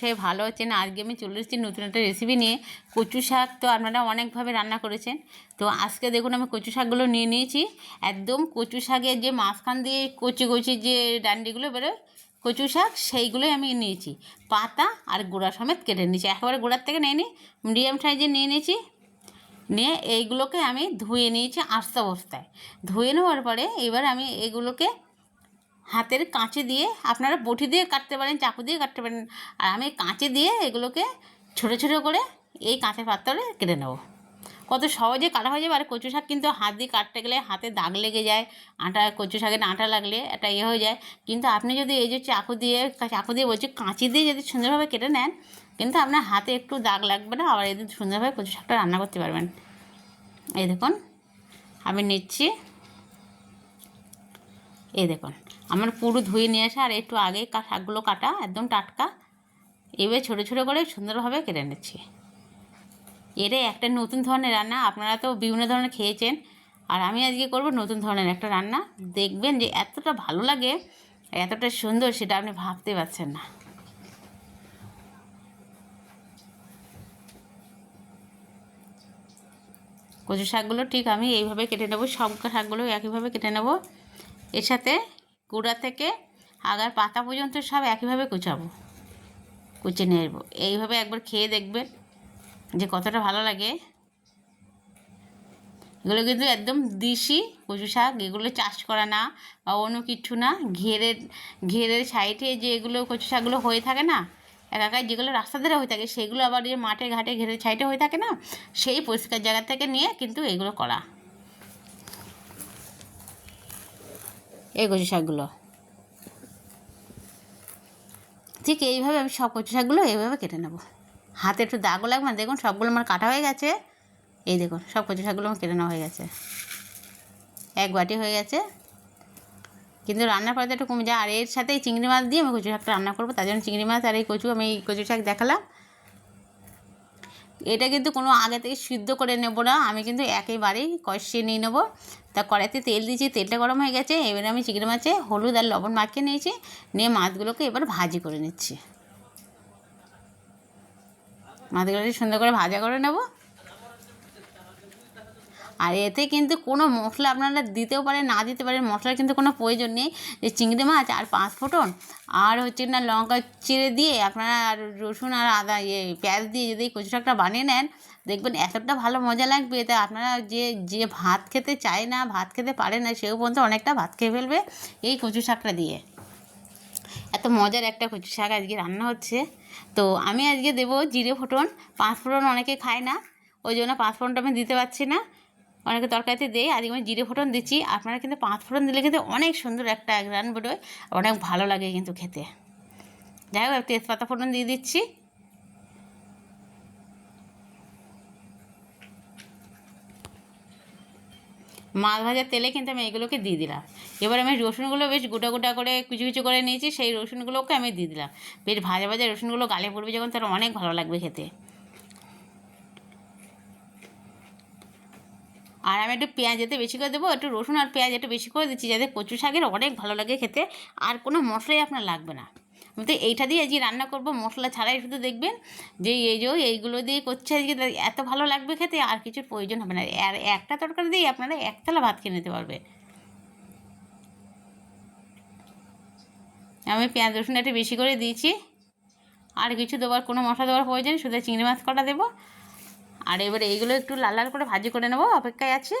সবাই ভালো আছেন আজকে আমি চলে এসেছি নতুন একটা রেসিপি নিয়ে। কচু শাক তো আপনারা অনেকভাবে রান্না করেছেন। তো আজকে দেখুন আমি কচু শাকগুলো নিয়ে নিয়েছি। একদম কচু শাকের যে মাঝখান দিয়ে কচি কচি যে ডান্ডিগুলো বেরোয়, কচু শাক সেইগুলোই আমি নিয়েছি। পাতা আর গোড়া সমেত কেটে নিয়েছি। একেবারে গোড়ার থেকে নিয়ে নিই মিডিয়াম সাইজে নিয়ে নিয়েছি। নিয়ে এইগুলোকে আমি ধুয়ে নিয়েছি আস্তে অবস্থায়। ধুয়ে নেওয়ার পরে এবার আমি এগুলোকে হাতের কাঁচে দিয়ে আপনারা বটি দিয়ে কাটতে পারেন, চাকু দিয়ে কাটতে পারেন। আর আমি কাঁচে দিয়ে এগুলোকে ছোটো ছোটো করে এই কাঁচের পাত্রে কেটে নেব। কত সহজে কাটা হয়ে যাবে। আর কচু শাক কিন্তু হাত দিয়ে কাটতে গেলে হাতে দাগ লেগে যায়, আটা, কচু শাকের আটা লাগলে একটা ইয়ে হয়ে যায়। কিন্তু আপনি যদি এই যে চাকু দিয়ে চাকু দিয়ে বলছি কাঁচি দিয়ে যদি সুন্দরভাবে কেটে নেন, কিন্তু আপনার হাতে একটু দাগ লাগবে না, আবার এদের সুন্দরভাবে কচু শাকটা রান্না করতে পারবেন। এই দেখুন, আমি নিচ্ছি। এই দেখুন আমার পুরো ধুয়ে নিয়ে আসা আর একটু আগে শাকগুলো কাটা, একদম টাটকা। এবার ছোটো ছোটো করে সুন্দরভাবে কেটে নিচ্ছি। এটাই একটা নতুন ধরনের রান্না, আপনারা তো বিভিন্ন ধরনের খেয়েছেন। আর আমি আজকে করব নতুন ধরনের একটা রান্না। দেখবেন যে এতটা ভালো লাগে, এতটা সুন্দর সেটা আপনি ভাবতে পারছেন না। কচু শাকগুলো ঠিক আমি এইভাবে কেটে নেব, সব শাকগুলো একইভাবে কেটে নেব। এর সাথে গুঁড়া থেকে আগার পাতা পর্যন্ত সব একইভাবে কুচাবো, কুচে আসব। এইভাবে একবার খেয়ে দেখবেন যে কতটা ভালো লাগে। এগুলো কিন্তু একদম দেশি কচু শাক, এগুলো চাষ করা না বা অন্য কিছু না। ঘেরের ঘেরের সাইডে যে এগুলো কচু শাকগুলো হয়ে থাকে না এলাকায় যেগুলো রাস্তা ধারে হয়ে থাকে, সেগুলো আবার যে মাঠে ঘাটে ঘেরের সাইডে হয়ে থাকে না, সেই পরিষ্কার জায়গা থেকে নিয়ে কিন্তু এগুলো করা। কচু শাকগুলো। ঠিক এইভাবে আমি সব কচু শাকগুলো এইভাবে কেটে নেব। হাতে একটু দাগও লাগবে না, দেখুন সবগুলো আমার কাটা হয়ে গেছে। এই দেখুন, সব কচু শাকগুলো আমার কেটে নেওয়া হয়ে গেছে। এক বাটি হয়ে গেছে। কিন্তু রান্নার পরে একটু কমে যায়। আর এর সাথে চিংড়ি মাছ দিয়ে আমি কচু শাকটা রান্না করব, তার জন্য চিংড়ি মাছ আর এই কচু, আমি এই কচু শাক দেখালাম। এটা কিন্তু কোনো আগে থেকে সিদ্ধ করে নেব না। আমি কিন্তু একেবারেই কষিয়ে নিয়ে নেব। তা কড়াইতে তেল দিয়েছি, তেলটা গরম হয়ে গেছে। এবারে আমি চিকেন মাছে হলুদ আর লবণ মাখিয়ে নিয়েছি। নিয়ে মাছগুলোকে এবার ভাজি করে নিচ্ছি। মাছগুলোকে সুন্দর করে ভাজা করে নেব। আর এতে কিন্তু কোনো মশলা আপনারা দিতেও পারেন, না দিতে পারেন, মশলার কিন্তু কোনো প্রয়োজন নেই। যে চিংড়ি মাছ আর পাঁচ ফোটন আর হচ্ছে না লঙ্কা চিড়ে দিয়ে আপনারা আর রসুন আর আদা ইয়ে পেঁয়াজ দিয়ে যদি কচু শাকটা বানিয়ে নেন, দেখবেন এতটা ভালো মজা লাগবে। তা আপনারা যে যে ভাত খেতে চায় না, ভাত খেতে পারে না, সেও পর্যন্ত অনেকটা ভাত খেয়ে ফেলবে এই কচু শাকটা দিয়ে। এত মজার একটা কচু শাক আজকে রান্না হচ্ছে। তো আমি আজকে দেবো জিরে ফোটন পাঁচ ফোড়ন অনেকে খায় না, ওই জন্য পাঁচ ফোড়নটা আমি দিতে পারছি না। অনেকে তরকারিতে দেয় আজকে আমি জিরে ফোটন দিচ্ছি। আপনারা কিন্তু পাঁচ ফোড়ন দিলে কিন্তু অনেক সুন্দর একটা রান বেরোয় অনেক ভালো লাগে কিন্তু খেতে। যাই হোক তেজপাতা ফোড়ন দিয়ে দিচ্ছি। মাছ ভাজার তেলে কিন্তু আমি এগুলোকে দিয়ে দিলাম। এবার আমি রসুনগুলো বেশ গোটা গোটা করে, কুচি কুচি করে নিয়েছি, সেই রসুনগুলোকে আমি দিয়ে দিলাম। বেশ ভাজা ভাজা রসুনগুলো গালে পড়বে যখন, তার অনেক ভালো লাগবে খেতে। আর আমি একটু পেঁয়াজ যাতে বেশি করে দেবো, একটু রসুন আর পেঁয়াজ একটু বেশি করে দিচ্ছি যাতে কচু শাকের অনেক ভালো লাগে খেতে। আর কোনো মশলাই আপনার লাগবে না। আমি তো এইটা দিয়ে আজকে রান্না করব, মশলা ছাড়াই শুধু দেখবেন যে এই যে এইগুলো দিয়ে করছে আজকে এত ভালো লাগবে খেতে আর কিছুর প্রয়োজন হবে না। আর একটা তরকারি দিয়ে আপনারা এক থালা ভাত খেয়ে নিতে পারবে আমি পেঁয়াজ রসুন একটু বেশি করে দিয়েছি। আর কিছু দেওয়ার কোনো মশলা দেওয়ার প্রয়োজন শুধু চিংড়ি মাছ কটা দেবো। আর এবারে এইগুলো একটু লাল লাল করে ভাজি করে নেব, অপেক্ষায় আছে।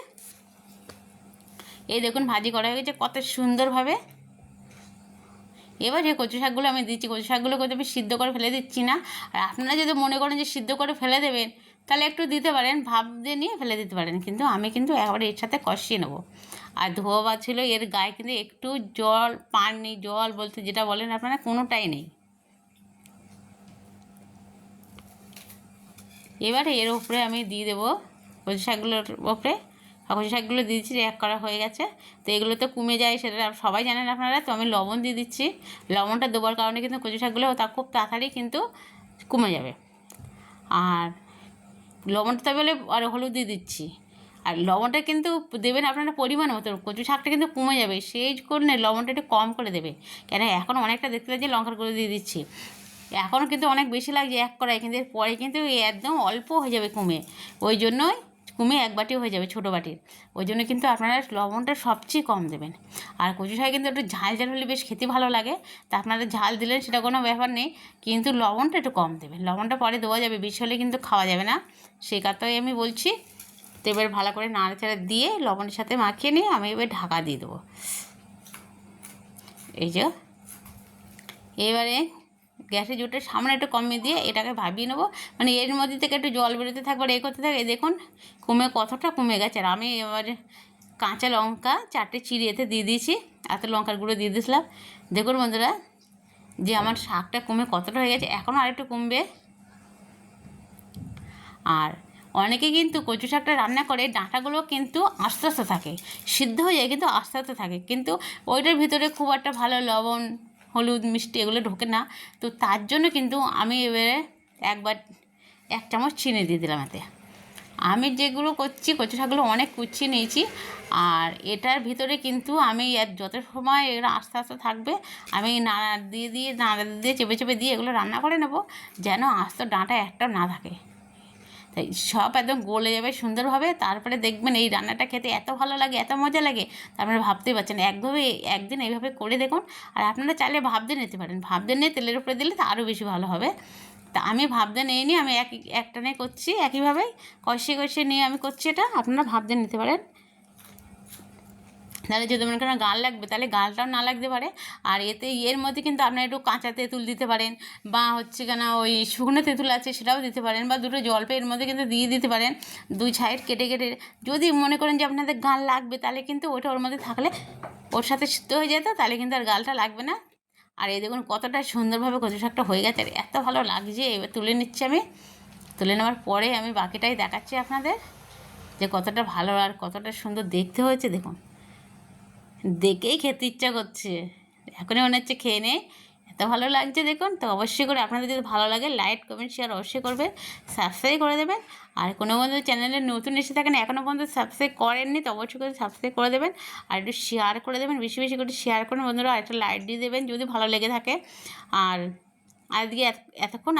এই দেখুন, ভাজি করা হয়ে গেছে কত সুন্দরভাবে। এবার যে কচু শাকগুলো আমি দিচ্ছি, কচু শাকগুলো আমি সিদ্ধ করে ফেলে দিচ্ছি না। আর আপনারা যদি মনে করেন যে সিদ্ধ করে ফেলে দেবেন, তাহলে একটু দিতে পারেন ভাব দিয়ে নিয়ে ফেলে দিতে পারেন। কিন্তু আমি কিন্তু একবারে এর সাথে কষিয়ে নেব। আর ধোয়া ছিল, এর গায়ে কিন্তু একটু জল, পানি, জল বলতে যেটা বলেন আপনারা, কোনোটাই নেই। এবারে এর উপরে আমি দিয়ে দেবো কচু শাকগুলোর আর কচু শাকগুলো দিয়েছি, এক করা হয়ে গেছে। তো এগুলো তো কমে যায়, সেটা সবাই জানেন আপনারা, তো আমি লবণ দিয়ে দিচ্ছি। লবণটা দেওয়ার কারণে কিন্তু কচু শাকগুলো তা খুব তাড়াতাড়ি কিন্তু কমে যাবে। আর লবণটা তবে আর হলুদ দিয়ে দিচ্ছি। আর লবণটা কিন্তু দেবেন আপনারা পরিমাণ মতো, কচু শাকটা কিন্তু কমে যাবে। সেই করলে লবণটা একটু কম করে দেবে। কেন, এখন অনেকটা দেখতে পাচ্ছি লঙ্কার গুঁড়ো দিয়ে দিচ্ছি। এখনও কিন্তু অনেক বেশি লাগছে, এক কড়াই কিন্তু পরে কিন্তু একদম অল্প হয়ে যাবে কমে ওই জন্যই কুমে এক বাটি হয়ে যাবে, ছোটো বাটির। ওই জন্য কিন্তু আপনারা লবণটা সবচেয়ে কম দেবেন। আর কচু শাক কিন্তু একটু ঝাল ঝাল হলে বেশ খেতে ভালো লাগে, তা আপনারা ঝাল দিলেন সেটা কোনো ব্যাপার নেই, কিন্তু লবণটা একটু কম দেবেন। লবণটা পরে দেওয়া যাবে, বেশি হলে কিন্তু খাওয়া যাবে না। সেই কথাই আমি বলছি, তো এবার ভালো করে নাড়াচাড়া দিয়ে লবণের সাথে মাখিয়ে নিয়ে আমি এবার ঢাকা দিয়ে দেবো। এই যে, এবারে গ্যাসের জোরটা সামনে একটু কমিয়ে দিয়ে এটাকে ভাবিয়ে নেব। মানে এর মধ্যে থেকে একটু জল বেরোতে থাকবে এ করতে থাকে এই দেখুন, কমে কতটা কমে গেছে। আর আমি এবার কাঁচা লঙ্কা চারটে চিড়ে এতে দিয়ে দিয়েছি। এত লঙ্কার গুঁড়ো দিয়ে দিয়েছিলাম। দেখুন বন্ধুরা, যে আমার শাকটা কমে কতটা হয়ে গেছে, এখনও আরেকটু কমবে। আর অনেকে কিন্তু কচু শাকটা রান্না করে, ডাঁটাগুলো কিন্তু আস্তে আস্তে থাকে, সিদ্ধ হয়ে যায় কিন্তু আস্তে আস্তে থাকে। কিন্তু ওইটার ভিতরে খুব একটা ভালো লবণ হলুদ মিষ্টি এগুলো ঢোকে না। তো তার জন্য কিন্তু আমি এবারে একবার এক চামচ চিনি দিয়ে দিলাম এতে। আমি যেগুলো করছি, কচু শাকগুলো অনেক কুচিয়ে নিয়েছি আর এটার ভিতরে কিন্তু আমি যত সময় এগুলো আস্তে আস্তে থাকবে, আমি নাড়া দিয়ে দিয়ে, নাড়া দিয়ে, চেপে চেপে দিয়ে এগুলো রান্না করে নেব, যেন আস্ত ডাঁটা একটাও না থাকে। তাই সব একদম গলে যাবে সুন্দরভাবে, তারপরে দেখবেন এই রান্নাটা খেতে এত ভালো লাগে, এত মজা লাগে আপনারা ভাবতেই পারছেন একভাবে, একদিন এইভাবে করে দেখুন, আর আপনারা চাইলে ভাবতে নিতে পারেন। ভাবতে নিয়ে তেলের উপরে দিলে তো আরও বেশি ভালো হবে। তা আমি ভাবতে নিই, আমি এক একটানে করছি, একইভাবেই কষিয়ে কষিয়ে নিয়ে আমি করছি এটা, আপনারা ভাবতে নিতে পারেন। তাহলে যদি মনে করেন গাল লাগবে, তাহলে গালটাও না লাগতে পারে। আর এতে এর মধ্যে কিন্তু আপনারা একটু কাঁচা তেঁতুল দিতে পারেন, বা হচ্ছে কেন ওই শুকনো তেঁতুল আছে সেটাও দিতে পারেন, বা দুটো জলপে এর মধ্যে কিন্তু দিয়ে দিতে পারেন, দুই সাইড কেটে কেটে। যদি মনে করেন যে আপনাদের গাল লাগবে, তাহলে কিন্তু ওটা ওর মধ্যে থাকলে ওর সাথে সিদ্ধ হয়ে যেত, তাহলে কিন্তু আর গালটা লাগবে না। আর এই দেখুন কতটা সুন্দরভাবে কচু শাকটা হয়ে গেছে আর এত ভালো লাগছে। এবার তুলে নিচ্ছি আমি। তুলে নেওয়ার পরে আমি বাকিটাই দেখাচ্ছি আপনাদের, যে কতটা ভালো আর কতটা সুন্দর দেখতে হয়েছে, দেখুন। দেখেই খেতে ইচ্ছা করছে। এখনই মনে হচ্ছে খেয়ে নে। এত ভালো লাগছে দেখুন, তো অবশ্যই করে আপনাদের যদি ভালো লাগে লাইক কমেন্ট শেয়ার অবশ্যই করবেন সাবস্ক্রাইব করে দেবেন। আর কোনো বন্ধু চ্যানেলে নতুন এসে থাকেন এখনও পর্যন্ত সাবস্ক্রাইব করেননি, তো অবশ্যই করে সাবস্ক্রাইব করে দেবেন। আর একটু শেয়ার করে দেবেন, বেশি বেশি করে শেয়ার করুন। বন্ধুরা আর একটা লাইক দিয়ে দেবেন, যদি ভালো লেগে থাকে। আর আজকে এত- এতক্ষণ